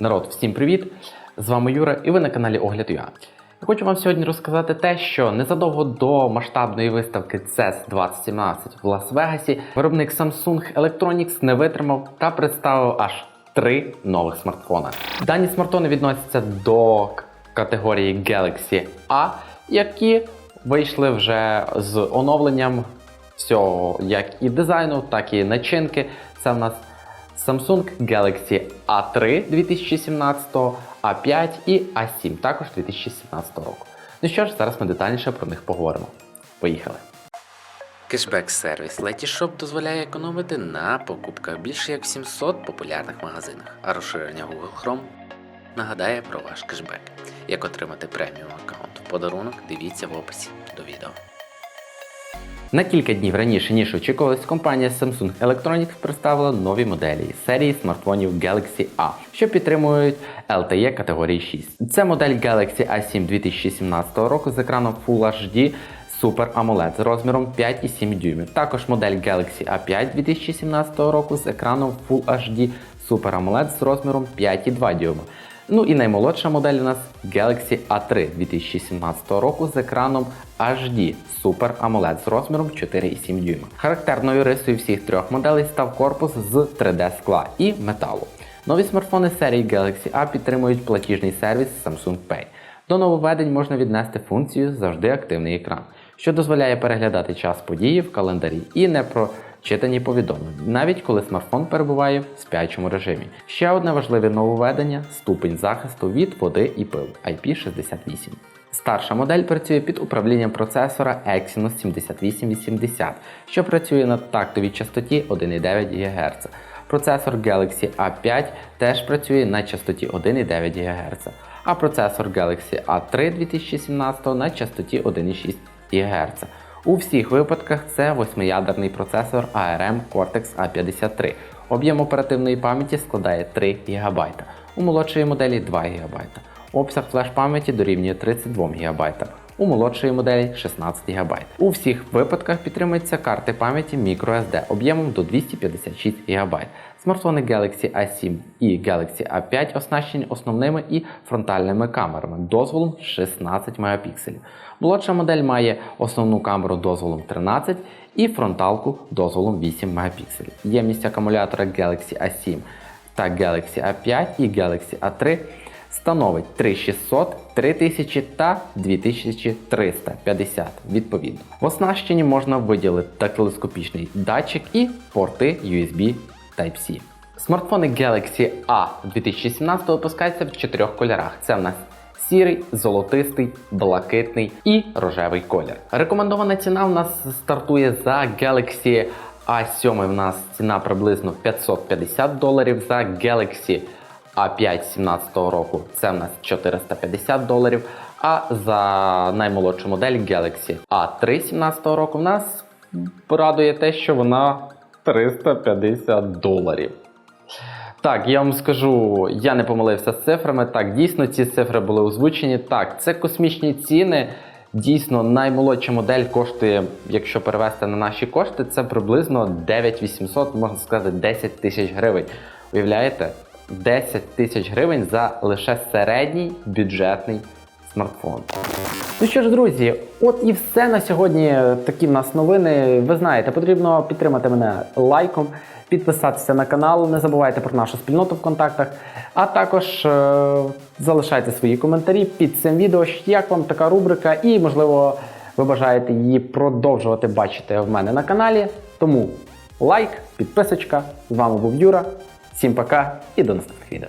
Народ, всім привіт! З вами Юра і ви на каналі Огляд Я хочу вам сьогодні розказати те, що незадовго до масштабної виставки CES 2017 в Лас-Вегасі виробник Samsung Electronics не витримав та представив аж три нових смартфона. Дані смартфони відносяться до категорії Galaxy A, які вийшли вже з оновленням всього, як і дизайну, так і начинки. Це в нас Samsung Galaxy A3 2017, A5 і A7 також 2017 року. Ну що ж, зараз ми детальніше про них поговоримо. Поїхали. Кешбек сервіс Letysshop дозволяє економити на покупках більше як в 700 популярних магазинах, а розширення Google Chrome нагадає про ваш кешбек. Як отримати преміум аккаунт в подарунок, дивіться в описі до відео. На кілька днів раніше, ніж очікувалось, компанія Samsung Electronics представила нові моделі серії смартфонів Galaxy A, що підтримують LTE категорії 6. Це модель Galaxy A7 2017 року з екраном Full HD Super AMOLED з розміром 5,7 дюймів. Також модель Galaxy A5 2017 року з екраном Full HD Super AMOLED з розміром 5,2 дюйма. Ну і наймолодша модель у нас Galaxy A3 2017 року з екраном HD Super AMOLED з розміром 4,7 дюйма. Характерною рисою всіх трьох моделей став корпус з 3D скла і металу. Нові смартфони серії Galaxy A підтримують платіжний сервіс Samsung Pay. До нововведень можна віднести функцію завжди активний екран, що дозволяє переглядати час події в календарі і не прочитані повідомлення, навіть коли смартфон перебуває в спячому режимі. Ще одне важливе нововведення ступень захисту від води і пилу IP68. Старша модель працює під управлінням процесора Exynos 7880, що працює на тактовій частоті 1,9 ГГц. Процесор Galaxy A5 теж працює на частоті 1,9 ГГц, а процесор Galaxy A3 2017 на частоті 1,6 ГГц. У всіх випадках це восьмиядерний процесор ARM Cortex A53. Об'єм оперативної пам'яті складає 3 ГБ, у молодшої моделі 2 ГБ. Обсяг флеш-пам'яті дорівнює 32 ГБ, у молодшої моделі 16 ГБ. У всіх випадках підтримуються карти пам'яті microSD об'ємом до 256 ГБ. Смартфони Galaxy A7 і Galaxy A5 оснащені основними і фронтальними камерами дозволом 16 Мп. Молодша модель має основну камеру дозволом 13 і фронталку дозволом 8 Мп. Ємність акумулятора Galaxy A7 та Galaxy A5 і Galaxy A3 становить 3600, 3000 та 2350 відповідно. В оснащенні можна виділити телескопічний датчик і порти USB Type-C. Смартфони Galaxy A 2017 випускаються в чотирьох кольорах. Це в нас сірий, золотистий, блакитний і рожевий колір. Рекомендована ціна в нас стартує за Galaxy A7 в нас ціна приблизно 550 доларів, за Galaxy A5 17 року це в нас 450 доларів. А за наймолодшу модель Galaxy A3 17 року в нас порадує те, що вона 350 доларів. Так, я вам скажу, я не помилився з цифрами. Так, дійсно ці цифри були озвучені. Так, це космічні ціни. Дійсно, наймолодша модель коштує, якщо перевести на наші кошти, це приблизно 9800, можна сказати, 10 тисяч гривень. Уявляєте? 10 тисяч гривень за лише середній бюджетний смартфон. Ну що ж, друзі, от і все на сьогодні. Такі в нас новини. Ви знаєте, потрібно підтримати мене лайком, підписатися на канал. Не забувайте про нашу спільноту в контактах. А також е- залишайте свої коментарі під цим відео, як вам така рубрика, і можливо ви бажаєте її продовжувати бачити в мене на каналі. Тому лайк, підписочка. З вами був Юра. Всім пока і до наступних відео.